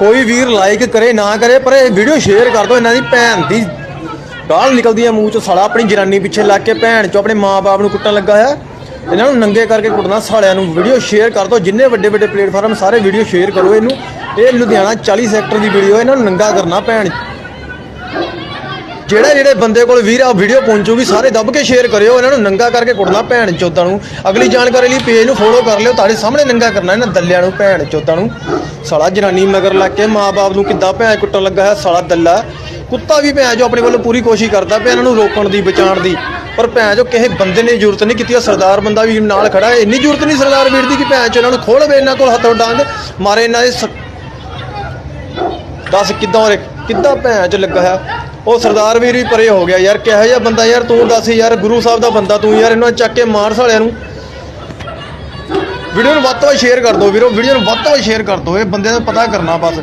ਕੋਈ ਵੀਰ ਲਾਈਕ ਕਰੇ, ਨਾ ਕਰੇ, ਪਰ ਇਹ ਵੀਡੀਓ ਸ਼ੇਅਰ ਕਰ ਦਿਓ, ਇਹਨਾਂ ਦੀ ਭੈਣ ਦੀ ਗਾਲ ਨਿਕਲਦੀ ਹੈ ਮੂੰਹ ਚੋਂ ਸਾਲਾ, ਆਪਣੀ ਜਨਾਨੀ ਪਿੱਛੇ ਲੱਗ ਕੇ ਭੈਣ ਚੋਂ ਆਪਣੇ ਮਾਪੇ ਨੂੰ ਕੁੱਟਣ ਲੱਗਾ ਹੈ ਇਹਨਾਂ ਨੂੰ ਨੰਗੇ ਕਰਕੇ ਕੁੱਟਣਾ, ਸਾਲਿਆਂ ਨੂੰ ਵੀਡੀਓ ਸ਼ੇਅਰ ਕਰ ਦਿਓ, ਜਿੰਨੇ ਵੱਡੇ ਵੱਡੇ ਪਲੇਟਫਾਰਮ ਸਾਰੇ ਵੀਡੀਓ ਸ਼ੇਅਰ ਕਰੋ ਇਹਨੂੰ। ਇਹ ਲੁਧਿਆਣਾ 40 ਸੈਕਟਰ ਦੀ ਵੀਡੀਓ ਇਹਨਾਂ ਨੂੰ ਨੰਗਾ ਕਰਨਾ ਭੈਣ। ਜਿਹੜੇ ਜਿਹੜੇ ਬੰਦੇ ਕੋਲ ਵੀਰ ਆ ਵੀਡੀਓ ਪਹੁੰਚੂਗੀ, ਸਾਰੇ ਦੱਬ ਕੇ ਸ਼ੇਅਰ ਕਰਿਓ, ਇਹਨਾਂ ਨੂੰ ਨੰਗਾ ਕਰਕੇ ਕੁੱਟਣਾ ਭੈਣ ਚੋਦਾਂ ਨੂੰ। ਅਗਲੀ ਜਾਣਕਾਰੀ ਲਈ ਪੇਜ ਨੂੰ ਫੋਲੋ ਕਰ ਲਿਓ, ਤੁਹਾਡੇ ਸਾਹਮਣੇ ਨੰਗਾ ਕਰਨਾ ਇਹਨਾਂ ਦੱਲਿਆਂ ਨੂੰ, ਭੈਣ ਚੋਦਾਂ ਨੂੰ। ਸਾਲਾ ਜਨਾਨੀ ਮਗਰ ਲੱਗ ਕੇ ਮਾਂ-ਬਾਪ ਨੂੰ ਕਿੱਦਾਂ ਭੈਣ ਕੁੱਟਣ ਲੱਗਾ ਹੈ, ਸਾਲਾ ਦੱਲਾ। ਕੁੱਤਾ ਵੀ ਭੈਣ ਜੋ ਆਪਣੇ ਵੱਲੋਂ ਪੂਰੀ ਕੋਸ਼ਿਸ਼ ਕਰਦਾ ਪਿਆ ਇਹਨਾਂ ਨੂੰ ਰੋਕਣ ਦੀ, ਬਚਾਉਣ ਦੀ। ਪਰ ਭੈਣ ਜੋ ਕਿਸੇ ਬੰਦੇ ਨੇ ਜ਼ਰੂਰਤ ਨਹੀਂ ਕੀਤੀ ਉਹ ਸਰਦਾਰ ਬੰਦਾ ਵੀ ਨਾਲ ਖੜਾ ਹੈ। ਇੰਨੀ ਜ਼ਰੂਰਤ ਨਹੀਂ ਸਰਦਾਰ ਵੀਰ ਦੀ ਕਿ ਭੈਣ ਚ ਇਹਨਾਂ ਨੂੰ ਖੋਲਵੇ ਇਹਨਾਂ ਕੋਲ ਹੱਥੋਂ ਡਾਂਗ ਮਾਰੇ ਇਹਨਾਂ ਦੇ ਸ- ਦੱਸ ਕਿੱਦਾਂ ਔਰ ਕਿੱਦਾਂ ਭੈਣ ਚ ਲੱਗਾ ਹੈ ਉਹ ਸਰਦਾਰ ਵੀਰ ਵੀ ਪਰੇ ਹੋ ਗਿਆ ਯਾਰ, ਕਿਹੋ ਜਿਹਾ ਬੰਦਾ ਯਾਰ, ਤੂੰ ਦੱਸ ਯਾਰ, ਗੁਰੂ ਸਾਹਿਬ ਦਾ ਬੰਦਾ ਤੂੰ ਯਾਰ, ਇਹਨਾਂ ਚੱਕ ਕੇ ਮਾਰ ਸਾਲਿਆਂ ਨੂੰ। ਵੀਡੀਓ ਨੂੰ ਵੱਧ ਤੋਂ ਵੱਧ ਸ਼ੇਅਰ ਕਰ ਦਿਓ ਵੀਰੋ, ਵੀਡੀਓ ਨੂੰ ਵੱਧ ਤੋਂ ਵੱਧ ਸ਼ੇਅਰ ਕਰ ਦਿਓ, ਇਹ ਬੰਦਿਆਂ ਨੂੰ ਪਤਾ ਕਰਨਾ ਬਸ।